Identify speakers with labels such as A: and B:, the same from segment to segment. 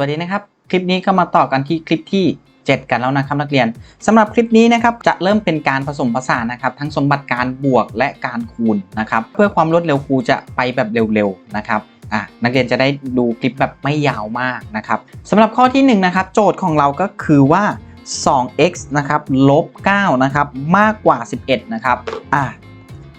A: วัสดีนะครับ คลิปนี้ก็มาต่อกันที่คลิปที่ 7 กันแล้วนะครับนักเรียนสำหรับคลิปนี้นะครับจะเริ่มเป็นการผสมผสานนะครับทั้งสมบัติการบวกและการคูณนะครับเพื่อความรวดเร็วครูจะไปแบบเร็วๆนะครับอะนักเรียนจะได้ดูคลิปแบบไม่ยาวมากนะครับสำหรับข้อที่1นะครับโจทย์ของเราก็คือว่า 2x นะครับลบ9นะครับมากกว่า 11นะครับอะ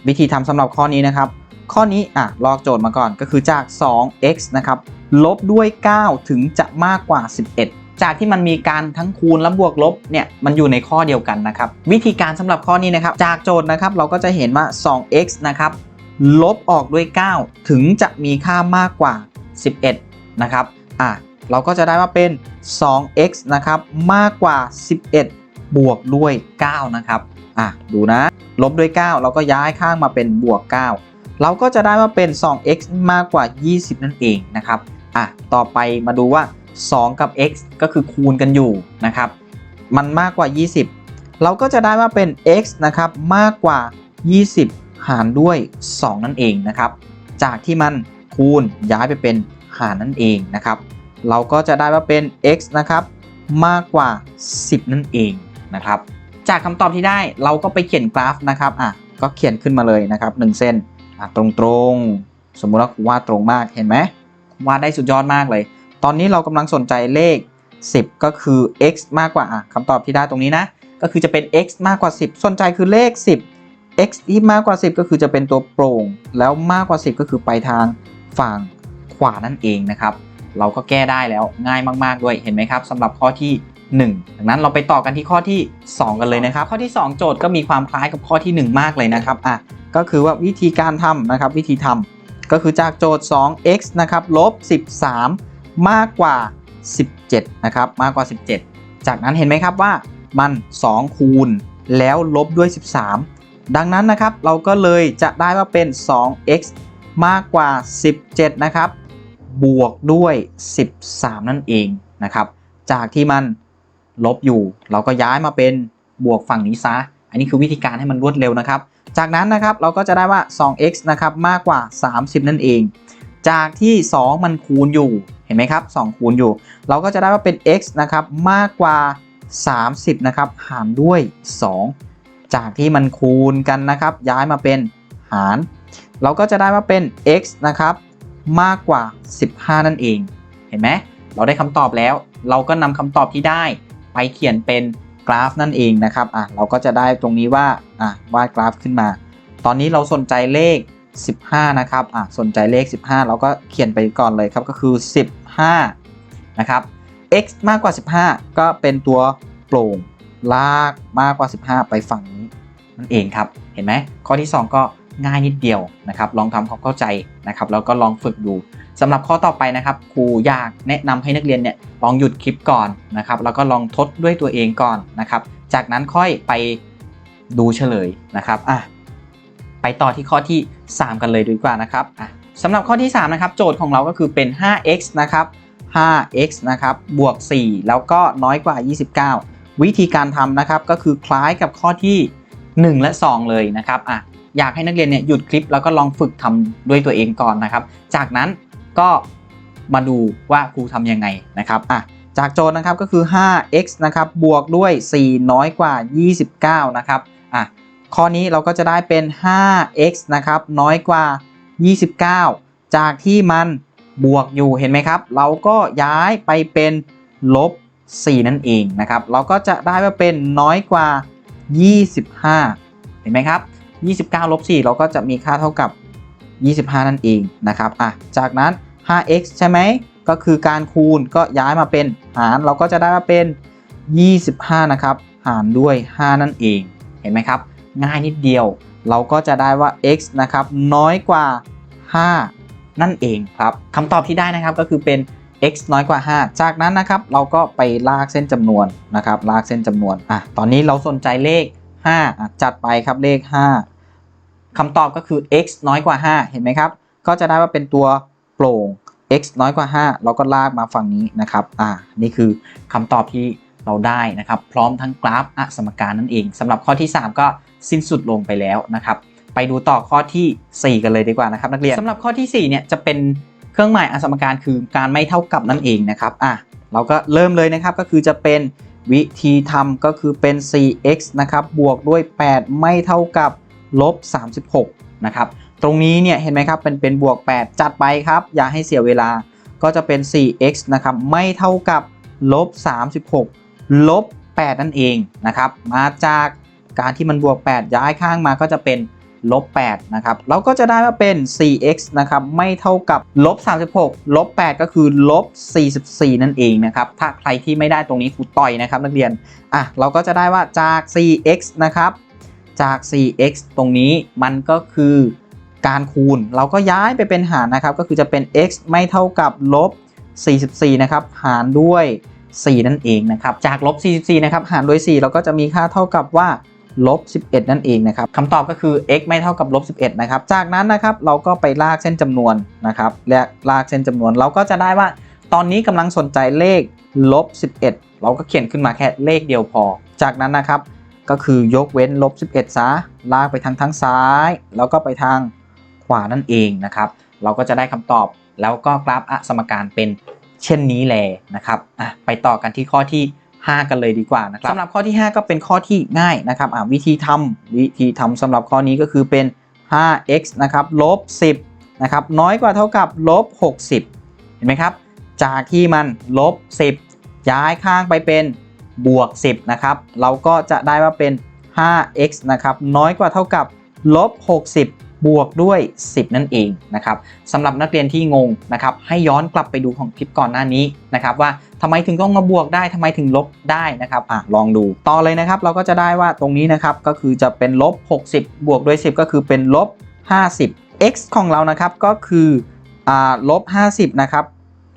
A: วิธีทำสำหรับข้อนี้นะครับ ข้อนี้อะลอกโจทย์มาก่อนก็คือจาก 2x นะครับ ลบด้วย 9 ถึงจะมากกว่า 11 จากที่มันมีการทั้งคูณและบวกลบเนี่ยมันอยู่ในข้อเดียวกันนะครับ วิธีการสำหรับข้อนี้นะครับ จากโจทย์นะครับเราก็จะเห็นว่า 2x นะครับลบออกด้วย 9 ถึงจะมีค่ามากกว่า 11 นะครับอะเราก็จะได้ว่าเป็น 2x นะครับมากกว่า 11บวกด้วย 9 นะครับ อะ ดูนะ ลบด้วย 9 เราก็ย้ายข้างมาเป็นบวก 9 เราก็จะได้ว่าเป็น 2x มากกว่า 20 นั่นเองนะครับ อะต่อไปมาดูว่า 2 กับ x ก็คือคูณกันอยู่นะครับ มันมากกว่า 20 เราก็จะได้ว่าเป็น x นะครับมากกว่า 20 หารด้วย 2 นั่นเองนะครับ จากที่มันคูณย้ายไปเป็นหารนั่นเองนะครับ เราก็จะได้ว่าเป็น x นะครับมากกว่า 10 นั่นเองนะครับ จากคำตอบที่ได้เราก็ไปเขียนกราฟนะครับอะก็เขียนขึ้นมาเลยนะครับ 1 เส้นอะตรงๆ สมมุติว่าวาดตรงมากเห็นไหม วาดได้สุดยอดมากเลย ตอนนี้เรากำลังสนใจเลข 10 ก็คือ x มากกว่าอะคำตอบที่ได้ตรงนี้นะ ก็คือจะเป็น x มากกว่า 10 สนใจคือเลข 10 x ที่มากกว่า 10 ก็คือจะเป็นตัวโปร่ง แล้วมากกว่า 10 ก็คือไปทางฝั่งขวานั่นเองนะครับ เราก็แก้ได้แล้วง่ายมาก ๆ ด้วยเห็นไหมครับสำหรับข้อที่1ดังนั้นเราไปต่อกันที่ข้อที่ 2 กันเลยนะครับ ข้อที่ 2 โจทย์ก็มีความคล้ายกับข้อที่ 1 มากเลยนะครับอะก็คือว่าวิธีการทำนะครับวิธีทำ ก็คือจากโจทย์ 2x นะครับลบ 13 มากกว่า 17 นะครับ มากกว่า 17 จากนั้นเห็นไหมครับว่ามัน 2 คูณ แล้วลบด้วย 13 ดังนั้นนะครับเราก็เลยจะได้ว่าเป็น 2x มากกว่า 17 นะครับ บวกด้วย 13 นั่นเองนะครับ จากที่มันลบอยู่ เราก็ย้ายมาเป็นบวกฝั่งนี้ซะ อันนี้คือวิธีการให้มันรวดเร็วนะครับ จากนั้นนะครับเราก็จะได้ว่า 2x นะครับมากกว่า 30 นั่นเอง จากที่ 2 มันคูณอยู่เห็นไหมครับ 2 คูณอยู่ เราก็จะได้ว่าเป็น x นะครับมากกว่า 30 นะครับ หารด้วย 2 จากที่มันคูณกันนะครับ ย้ายมาเป็นหาร เราก็จะได้ว่าเป็น x นะครับมากกว่า 15 นั่นเอง เห็นไหมเราได้คำตอบแล้ว เราก็นำคำตอบที่ได้ไปเขียนเป็น กราฟนั่นเองนะครับอะเราก็จะได้ตรงนี้ว่าอะวาดกราฟขึ้นมา ตอนนี้เราสนใจเลข 15 นะครับอะสนใจเลข 15 เราก็เขียนไปก่อนเลยครับก็คือ 15 นะครับ x มากกว่า 15 ก็เป็นตัวโปร่งลากมากกว่า 15 ไปฝั่งนี้นั่นเองครับ เห็นไหมข้อที่ 2 ก็ง่ายนิดเดียวนะครับ ลองทำความเข้าใจนะครับ แล้วก็ลองฝึกดู สำหรับข้อต่อไปนะครับครูอยากแนะนำให้นักเรียนเนี่ยลองหยุดคลิปก่อนนะครับ แล้วก็ลองทดด้วยตัวเองก่อนนะครับ จากนั้นค่อยไปดูเฉลยนะครับอะไปต่อที่ข้อที่ 3 กันเลยดีกว่านะครับอะสำหรับข้อที่ 3 นะครับ โจทย์ของเราก็คือเป็น 5x นะครับ 5x นะครับ บวก 4 แล้วก็น้อยกว่า 29 วิธีการทำนะครับ ก็คือคล้ายกับข้อที่ 1 และ 2 เลยนะครับอะอยากให้นักเรียนเนี่ยหยุดคลิปแล้วก็ลองฝึกทำด้วยตัวเองก่อนนะครับ จากนั้น ก็มาดูว่าครูทำยังไงนะครับอะจากโจทย์นะครับก็คือ 5x นะครับบวกด้วย 4 น้อยกว่า 29 นะครับอะข้อนี้เราก็จะได้เป็น 5x นะครับน้อยกว่า 29 จากที่มันบวกอยู่เห็นไหมครับ เราก็ย้ายไปเป็นลบ 4 นั่นเองนะครับ เราก็จะได้ว่าเป็นน้อยกว่า 25 เห็นไหมครับ 29 ลบ 4 เราก็จะมีค่าเท่ากับ 25 นั่นเองนะครับอะจากนั้น 5x ใช่ไหมก็คือการคูณก็ย้ายมาเป็นหารเราก็จะได้มาเป็น 25 นะครับ หารด้วย 5 นั่นเองเห็นไหมครับ ง่ายนิดเดียว เราก็จะได้ว่า x นะครับน้อยกว่า 5 นั่นเองครับคำตอบที่ได้นะครับก็คือเป็น x น้อยกว่า 5 จากนั้นนะครับ เราก็ไปลากเส้นจำนวนนะครับ ลากเส้นจำนวนอะตอนนี้เราสนใจเลข 5 จัดไปครับเลข 5 คำตอบก็คือ x น้อยกว่า 5 เห็นไหมครับ ก็จะได้ว่าเป็นตัวโปร่ง x น้อยกว่า 5 เราก็ลากมาฝั่งนี้นะครับ อ่า นี่คือคำตอบที่เราได้นะครับ พร้อมทั้งกราฟอสมการนั่นเองสำหรับข้อที่ 3 ก็สิ้นสุดลงไปแล้วนะครับ ไปดูต่อข้อทีสี่4 กันเลยดีกว่านะครับนักเรียนสำหรับข้อที่4เนี่ยจะเป็นเครื่องหมายอสมการคือการไม่เท่ากับนั่นเองนะครับ อะ เราก็เริ่มเลยนะครับ ก็คือจะเป็นวิธีทำก็คือเป็น 4x นะครับ บวกด้วย 8 ไม่เท่ากับ ลบ36นะครับตรงนี้เนี่ยเห็นไหมครับเป็นเป็นบวก 8 จัดไปครับ อย่าให้เสียเวลาก็จะเป็น 4x นะครับไม่เท่ากับลบ36ลบ8นั่นเองนะครับมาจากการที่มันบวก 8 ย้ายข้างมาก็จะเป็นลบ8นะครับเราก็จะได้ว่าเป็น 4x นะครับไม่เท่ากับลบ36ลบ8ก็คือลบ44 นั่นเองนะครับถ้าใครที่ไม่ได้ตรงนี้ครูต่อยนะครับนักเรียนอะเราก็จะได้ว่าจาก 4x นะครับ จาก 4x ตรงนี้มันก็คือการคูณ เราก็ย้ายไปเป็นหารนะครับ ก็คือจะเป็น x ไม่เท่ากับลบ 44 นะครับ หารด้วย 4 นั่นเองนะครับ จากลบ 44 นะครับ หารด้วย 4 เราก็จะมีค่าเท่ากับว่าลบ 11 นั่นเองนะครับคำตอบก็คือ x ไม่เท่ากับลบ 11 นะครับ จากนั้นนะครับเราก็ไปลากเส้นจำนวนนะครับและลากเส้นจำนวนเราก็จะได้ว่า ตอนนี้กำลังสนใจเลขลบ 11 เราก็เขียนขึ้นมาแค่เลขเดียวพอ จากนั้นนะครับ ก็คือยกเว้นลบ 11 ซะ ลากไปทางทั้งซ้าย แล้วก็ไปทางขวานั่นเองนะครับ เราก็จะได้คำตอบแล้วก็กราฟอสมการเป็นเช่นนี้แลนะครับไปต่อกันที่ข้อที่ 5 กันเลยดีกว่านะครับสำหรับข้อที่ 5 ก็เป็นข้อที่ง่ายนะครับวิธีทำวิธีทำสำหรับข้อนี้ก็คือเป็น 5x นะครับลบ 10นะครับน้อยกว่าเท่ากับลบ 60 เห็นไหมครับ จากที่มันลบ 10 ย้ายข้างไปเป็น บวก 10 นะครับ เราก็จะได้ว่าเป็น 5x นะครับ น้อยกว่าเท่ากับลบ 60 บวกด้วย 10 นั่นเองนะครับสำหรับนักเรียนที่งงนะครับ ให้ย้อนกลับไปดูของคลิปก่อนหน้านี้นะครับ ว่าทำไมถึงต้องมาบวกได้ทำไมถึงลบได้นะครับอะลองดูต่อเลยนะครับ เราก็จะได้ว่าตรงนี้นะครับก็คือจะเป็นลบ 60 บวกด้วย 10 ก็คือเป็นลบ 50 x ของเรานะครับก็คืออ่าลบ 50 นะครับ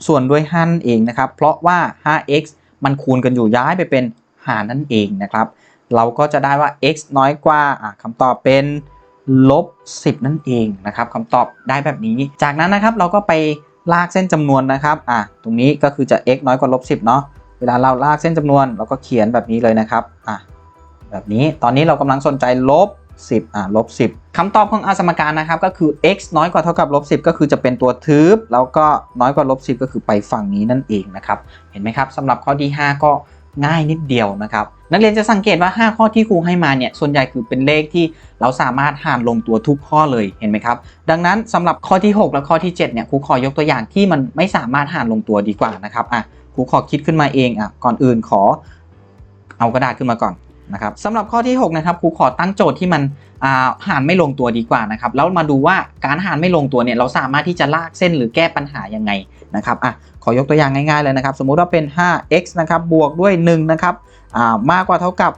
A: ส่วนด้วย5นั่นเองนะครับ เพราะว่า 5x มันคูณกันอยู่ย้ายไปเป็นหารนั่นเองนะครับ เราก็จะได้ว่า x น้อยกว่าคำตอบเป็นลบ 10 นั่นเองนะครับคำตอบได้แบบนี้ จากนั้นนะครับเราก็ไปลากเส้นจำนวนนะครับอะตรงนี้ก็คือจะ x น้อยกว่าลบ 10 เนาะเวลาเราลากเส้นจำนวนเราก็เขียนแบบนี้เลยนะครับอะแบบนี้ตอนนี้เรากำลังสนใจลบ 10อะลบ10คำตอบของอาสมการนะครับก็คือ x น้อยกว่าเท่ากับลบ10 ก็คือจะเป็นตัวทึบ แล้วก็น้อยกว่าลบ10 ก็คือไปฝั่งนี้นั่นเองนะครับ เห็นไหมครับสำหรับข้อที่ 5 ก็ง่ายนิดเดียวนะครับ นักเรียนจะสังเกตว่า 5 ข้อที่ครูให้มาเนี่ยส่วนใหญ่คือเป็นเลขที่เราสามารถหารลงตัวทุกข้อเลยเห็นไหมครับ ดังนั้นสำหรับข้อที่ 6 และข้อที่ 7เนี่ยครูขอยกตัวอย่างที่มันไม่สามารถหารลงตัวดีกว่านะครับอะครูขอคิดขึ้นมาเองอะก่อนอื่นขอเอากระดาษขึ้นมาก่อน นะครับสำหรับข้อที่ 6 นะครับครูขอตั้งโจทย์ที่มันาหารไม่ลงตัวดีกว่านะครับแล้วมาดูว่าการหารไม่ลงตัวเนี่ยเราสามารถที่จะลากเส้นหรือแก้ปัญหายังไงนะครับอะขอยกตัวอย่างง่ายๆเลยนะครับ สมมุติว่าเป็น 5x นะครับบวกด้วย1นะครับามากกว่าเท่ากับ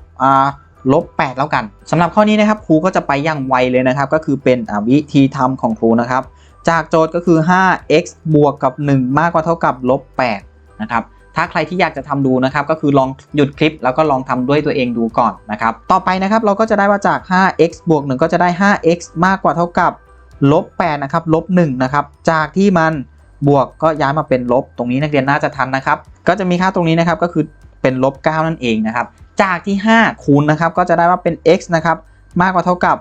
A: ลบ8แล้วกันสำหรับข้อนี้นะครับครูก็จะไปอย่างไวเลยนะครับ ก็คือเป็นวิธีทำของครูนะครับ จากโจทย์ก็คือ 5x บวกกับ 1 มากกว่าเท่ากับลบ8นะครับ ถ้าใครที่อยากจะทำดูนะครับก็คือลองหยุดคลิปแล้วก็ลองทำด้วยตัวเองดูก่อนนะครับต่อไปนะครับเราก็จะได้ว่าจาก 5x บวก1ก็จะได้ 5x มากกว่าเท่ากับลบ8นะครับลบ1นะครับจากที่มันบวกก็ย้ายมาเป็นลบ ตรงนี้นักเรียนน่าจะทันนะครับ ก็จะมีค่าตรงนี้นะครับก็คือเป็นลบ9นั่นเองนะครับจากที่ 5 คูณนะครับก็จะได้ว่าเป็น x นะครับมากกว่าเท่ากับ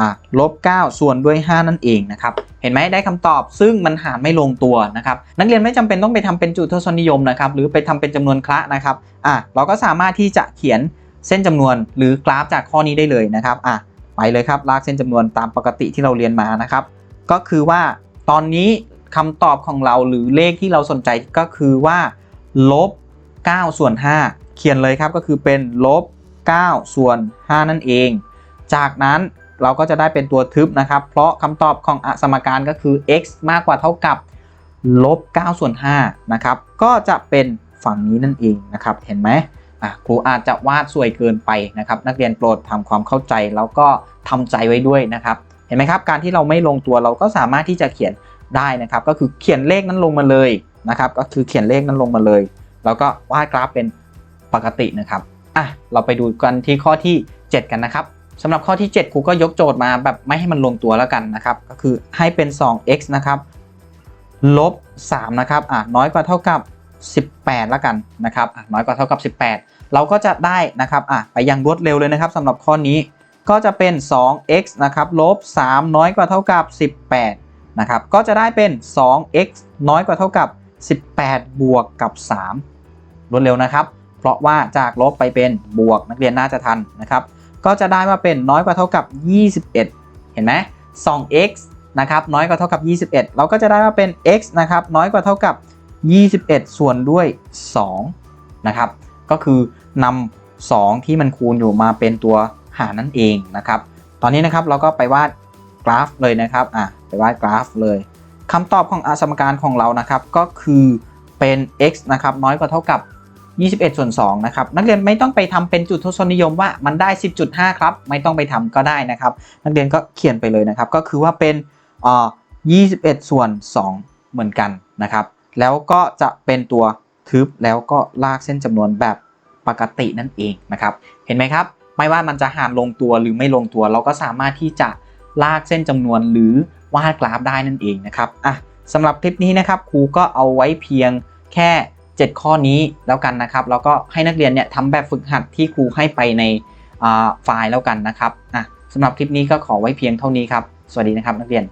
A: อะลบ 9 ส่วนด้วย 5 นั่นเองนะครับ เห็นไหมได้คำตอบซึ่งมันหารไม่ลงตัวนะครับ นักเรียนไม่จำเป็นต้องไปทำเป็นจุดทศนิยมนะครับ หรือไปทำเป็นจำนวนคละนะครับอะเราก็สามารถที่จะเขียนเส้นจำนวนหรือกราฟจากข้อนี้ได้เลยนะครับอะไปเลยครับลากเส้นจำนวนตามปกติที่เราเรียนมานะครับ ก็คือว่าตอนนี้คำตอบของเราหรือเลขที่เราสนใจก็คือว่าลบ 9 ส่วน 5 เขียนเลยครับก็คือเป็นลบ 9 ส่วน 5 นั่นเอง จากนั้น เราก็จะได้เป็นตัวทึบนะครับ เพราะคำตอบของอสมการก็คือ x มากกว่าเท่ากับลบ9ส่วน5นะครับ ก็จะเป็นฝั่งนี้นั่นเองนะครับ เห็นไหมอะครูอาจจะวาดสวยเกินไปนะครับ นักเรียนโปรดทำความเข้าใจแล้วก็ทำใจไว้ด้วยนะครับ เห็นไหมครับ การที่เราไม่ลงตัวเราก็สามารถที่จะเขียนได้นะครับ ก็คือเขียนเลขนั้นลงมาเลยนะครับ ก็คือเขียนเลขนั้นลงมาเลย แล้วก็วาดกราฟเป็นปกตินะครับอะเราไปดูกันที่ข้อที่ 7 กันนะครับ สำหรับข้อที่ 7 ครูก็ยกโจทย์มาแบบไม่ให้มันลงตัวแล้วกันนะครับ ก็คือให้เป็น 2x นะครับลบ3นะครับอะน้อยกว่าเท่ากับ 18 แล้วกันนะครับอะน้อยกว่าเท่ากับ 18 เราก็จะได้นะครับอะไปอย่างรวดเร็วเลยนะครับสำหรับข้อนี้ก็จะเป็น 2x นะครับลบ3น้อยกว่าเท่ากับ 18นะครับก็จะได้เป็น 2x น้อยกว่าเท่ากับ 18 บวกกับ 3 รวดเร็วนะครับ เพราะว่าจากลบไปเป็นบวกนักเรียนน่าจะทันนะครับ ก็จะได้มาเป็นน้อยกว่าเท่ากับ 21 เห็นไหม 2x นะครับน้อยกว่าเท่ากับ 21 เราก็จะได้มาเป็น x นะครับน้อยกว่าเท่ากับ 21 ส่วนด้วย2นะครับก็คือนำ2ที่มันคูณอยู่มาเป็นตัวหารนั่นเองนะครับ ตอนนี้นะครับเราก็ไปวาดกราฟเลยนะครับอะไปวาดกราฟเลยคำตอบของอาสมการของเรานะครับก็คือเป็น x นะครับน้อยกว่าเท่ากับ 21 ส่วน2นะครับนักเรียนไม่ต้องไปทำเป็นจุดทศนิยมว่ามันได้ 10.5 ครับ ไม่ต้องไปทำก็ได้นะครับ นักเรียนก็เขียนไปเลยนะครับ ก็คือว่าเป็นเอ่อ21 ส่วน 2 เหมือนกันนะครับ แล้วก็จะเป็นตัวทึบแล้วก็ลากเส้นจำนวนแบบปกตินั่นเองนะครับ เห็นไหมครับ ไม่ว่ามันจะหารลงตัวหรือไม่ลงตัว เราก็สามารถที่จะลากเส้นจำนวนหรือวาดกราฟได้นั่นเองนะครับอะสำหรับคลิปนี้นะครับครูก็เอาไว้เพียงแค่ 7 ข้อนี้แล้วกันนะครับ แล้วก็ให้นักเรียนเนี่ยทำแบบฝึกหัดที่ครูให้ไปในไฟล์แล้วกันนะครับอะสำหรับคลิปนี้ก็ขอไว้เพียงเท่านี้ครับ สวัสดีนะครับนักเรียน